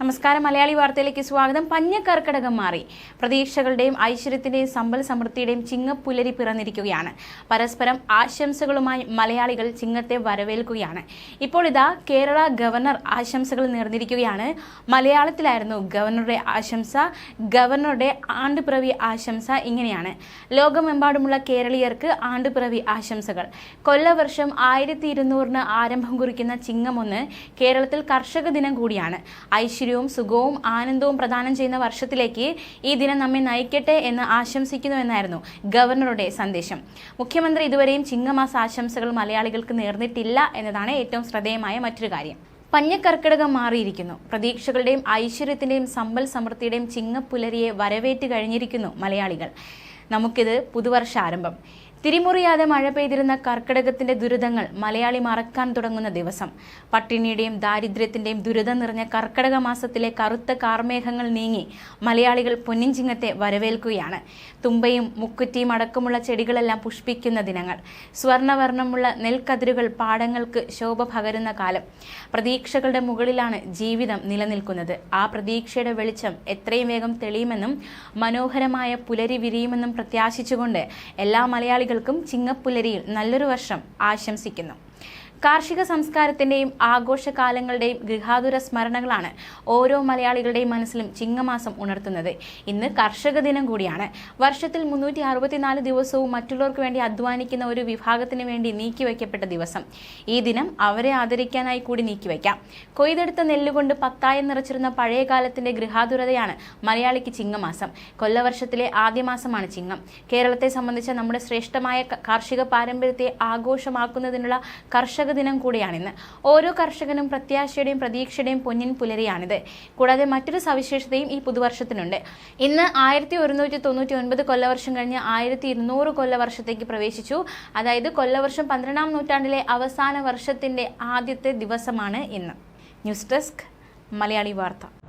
നമസ്കാരം. മലയാളി വാർത്തയിലേക്ക് സ്വാഗതം. പഞ്ഞക്കർക്കടകം മാറി. പ്രതീക്ഷകളുടെയും ഐശ്വര്യത്തിന്റെയും സമ്പൽ സമൃദ്ധിയുടെയും ചിങ്ങപ്പുലരി പിറന്നിരിക്കുകയാണ്. പരസ്പരം ആശംസകളുമായി മലയാളികൾ ചിങ്ങത്തെ വരവേൽക്കുകയാണ്. ഇപ്പോൾ ഇതാ കേരള ഗവർണർ ആശംസകൾ നേർന്നിരിക്കുകയാണ്. മലയാളത്തിലായിരുന്നു ഗവർണറുടെ ആശംസ ഗവർണറുടെ ആണ്ടുപിറവി ആശംസ ഇങ്ങനെയാണ്. ലോകമെമ്പാടുമുള്ള കേരളീയർക്ക് ആണ്ടുപിറവി ആശംസകൾ. കൊല്ലവർഷം ആയിരത്തി ഇരുന്നൂറിന് ആരംഭം കുറിക്കുന്ന ചിങ്ങമൊന്ന് കേരളത്തിൽ കർഷക ദിനം കൂടിയാണ്. ഐശ്വര്യവും സുഖവും ആനന്ദവും പ്രദാനം ചെയ്യുന്ന വർഷത്തിലേക്ക് ഈ ദിനം നമ്മെ നയിക്കട്ടെ എന്ന് ആശംസിക്കുന്നുവെന്നായിരുന്നു ഗവർണറുടെ സന്ദേശം. മുഖ്യമന്ത്രി ഇതുവരെയും ചിങ്ങമാസ ആശംസകൾ മലയാളികൾക്ക് നേർന്നിട്ടില്ല എന്നതാണ് ഏറ്റവും ശ്രദ്ധേയമായ മറ്റൊരു കാര്യം. പഞ്ഞക്കർക്കിടകം മാറിയിരിക്കുന്നു. പ്രതീക്ഷകളുടെയും ഐശ്വര്യത്തിന്റെയും സമ്പൽ സമൃദ്ധിയുടെയും ചിങ്ങപ്പുലരിയെ വരവേറ്റ് കഴിഞ്ഞിരിക്കുന്നു മലയാളികൾ. നമുക്കിത് പുതുവർഷ ആരംഭം തിരിമുറിയാതെ മഴ പെയ്തിരുന്ന കർക്കിടകത്തിന്റെ ദുരിതങ്ങൾ മലയാളി മറക്കാൻ തുടങ്ങുന്ന ദിവസം. പട്ടിണിയുടെയും ദാരിദ്ര്യത്തിന്റെയും ദുരിതം നിറഞ്ഞ കർക്കിടക മാസത്തിലെ കറുത്ത കാർമേഘങ്ങൾ നീങ്ങി മലയാളികൾ പൊന്നിഞ്ചിങ്ങത്തെ വരവേൽക്കുകയാണ്. തുമ്പയും മുക്കുറ്റിയും അടക്കമുള്ള ചെടികളെല്ലാം പുഷ്പിക്കുന്ന ദിനങ്ങൾ. സ്വർണവർണമുള്ള നെൽക്കതിരുകൾ പാടങ്ങൾക്ക് ശോഭ പകരുന്ന കാലം. പ്രതീക്ഷകളുടെ മുകളിലാണ് ജീവിതം നിലനിൽക്കുന്നത്. ആ പ്രതീക്ഷയുടെ വെളിച്ചം എത്രയും വേഗം തെളിയുമെന്നും മനോഹരമായ പുലരി വിരിയുമെന്നും പ്രത്യാശിച്ചുകൊണ്ട് എല്ലാ മലയാളികൾക്കും ചിങ്ങപ്പുലരിയിൽ നല്ലൊരു വർഷം ആശംസിക്കുന്നു കാർഷിക സംസ്കാരത്തിന്റെയും ആഘോഷകാലങ്ങളുടെയും ഗൃഹാതുര സ്മരണകളാണ് ഓരോ മലയാളികളുടെയും മനസ്സിലും ചിങ്ങമാസം ഉണർത്തുന്നത്. ഇന്ന് കർഷക ദിനം കൂടിയാണ്. വർഷത്തിൽ മുന്നൂറ്റി അറുപത്തിനാല് ദിവസവും മറ്റുള്ളവർക്ക് വേണ്ടി അധ്വാനിക്കുന്ന ഒരു വിഭാഗത്തിന് വേണ്ടി നീക്കിവെക്കപ്പെട്ട ദിവസം. ഈ ദിനം അവരെ ആദരിക്കാനായി കൂടി നീക്കിവെക്കാം. കൊയ്തെടുത്ത നെല്ലുകൊണ്ട് പത്തായം നിറച്ചിരുന്ന പഴയ കാലത്തിന്റെ ഗൃഹാതുരതയാണ് മലയാളിക്ക് ചിങ്ങമാസം. കൊല്ലവർഷത്തിലെ ആദ്യ മാസമാണ് ചിങ്ങം. കേരളത്തെ സംബന്ധിച്ച നമ്മുടെ ശ്രേഷ്ഠമായ കാർഷിക പാരമ്പര്യത്തെ ആഘോഷമാക്കുന്നതിനുള്ള കർഷക ദിനം കൂടിയാണിന്ന് ഓരോ കർഷകനും പ്രത്യാശയുടെയും പ്രതീക്ഷയുടെയും പൊന്നിൻ പുലരിയാണിത്. കൂടാതെ മറ്റൊരു സവിശേഷതയും ഈ പുതുവർഷത്തിനുണ്ട്. ഇന്ന് ആയിരത്തി ഒരുന്നൂറ്റി തൊണ്ണൂറ്റി ഒൻപത് കൊല്ലവർഷം കഴിഞ്ഞ് ആയിരത്തി ഇരുന്നൂറ് കൊല്ലവർഷത്തേക്ക് പ്രവേശിച്ചു. അതായത് കൊല്ലവർഷം പന്ത്രണ്ടാം നൂറ്റാണ്ടിലെ അവസാന വർഷത്തിന്റെ ആദ്യത്തെ ദിവസമാണ് ഇന്ന്. ന്യൂസ് ഡെസ്ക് മലയാളി വാർത്ത.